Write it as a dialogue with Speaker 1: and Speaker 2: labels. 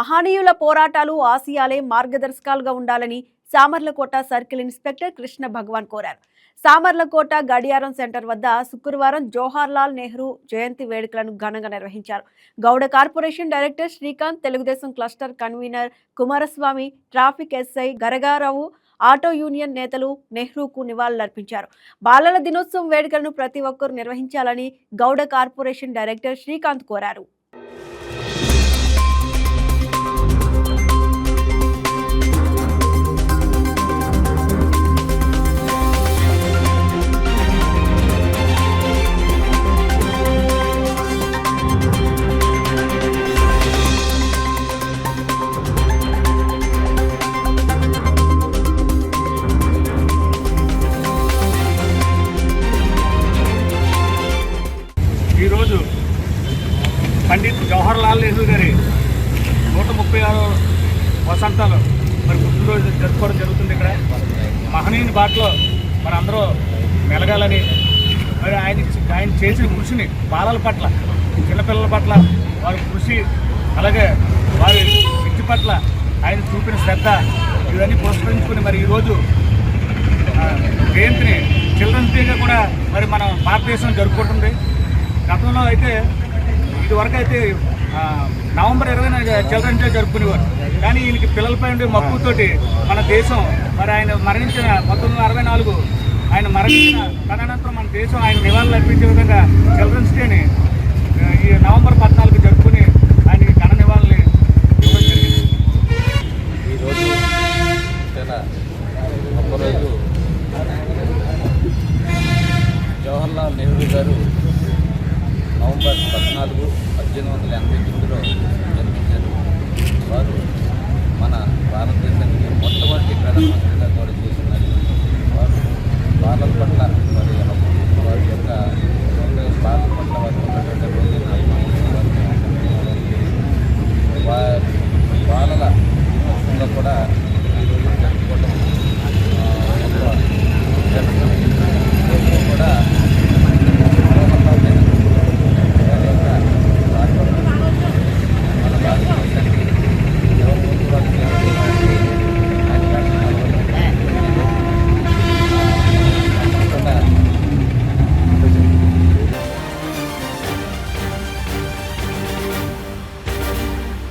Speaker 1: మహనీయుల పోరాటాలు ఆశయాలే మార్గదర్శకాలుగా ఉండాలని సామర్లకోట సర్కిల్ ఇన్స్పెక్టర్ కృష్ణ భగవాన్ కోరారు. సామర్లకోట గడియారం సెంటర్ వద్ద శుక్రవారం జవహర్లాల్ నెహ్రూ జయంతి వేడుకలను ఘనంగా నిర్వహించారు. Gowda corporation director Srikanth Telugu Desam cluster convener Kumaraswamy traffic SI Garagarao auto union నేతలు నెహ్రూకు నివాళులర్పించారు. బాలల దినోత్సవం వేడుకలను ప్రతి ఒక్కరూ నిర్వహించాలని గౌడ కార్పొరేషన్ డైరెక్టర్ శ్రీకాంత్ కోరారు.
Speaker 2: జవహర్లాల్ నెహ్రూ గారి నూట ముప్పై ఆరు వసంతాలు మరి పుట్టినరోజు జరుపుకోవడం జరుగుతుంది ఇక్కడ. మహనీయుని బాటలో మరి అందరూ మెలగాలని మరి ఆయన ఆయన చేసిన కృషిని బాలల పట్ల చిన్నపిల్లల పట్ల వారి కృషి అలాగే వారి విద్య పట్ల ఆయన చూపిన శ్రద్ధ ఇవన్నీ పురస్కరించుకుని మరి ఈరోజు జయంతిని చిల్డ్రన్స్ డేగా కూడా మరి మన భారతదేశం జరుపుకుంటుంది. గతంలో అయితే ఇదివరకు అయితే నవంబర్ ఇరవై చిల్డ్రన్స్ డే జరుపుకునేవారు. కానీ ఈయనకి పిల్లలపై ఉండే మక్కువతోటి మన దేశం మరి ఆయన మరణించిన పంతొమ్మిది అరవై నాలుగు ఆయన మరణించిన తదనంతరం మన దేశం ఆయన నివాళులు అర్పించే విధంగా చిల్డ్రన్స్ డేని ఈ నవంబర్ పద్నాలుగు జరుపుకుని ఆయనకి ఘన నివాళులు ఇవ్వడం జరిగింది.
Speaker 3: ఈరోజు చాలా జవహర్లాల్ నెహ్రూ గారు పద్నాలుగు పద్దెనిమిది వందల ఎనభై తొమ్మిదిలో జన్మించారు. వారు మన భారతదేశానికి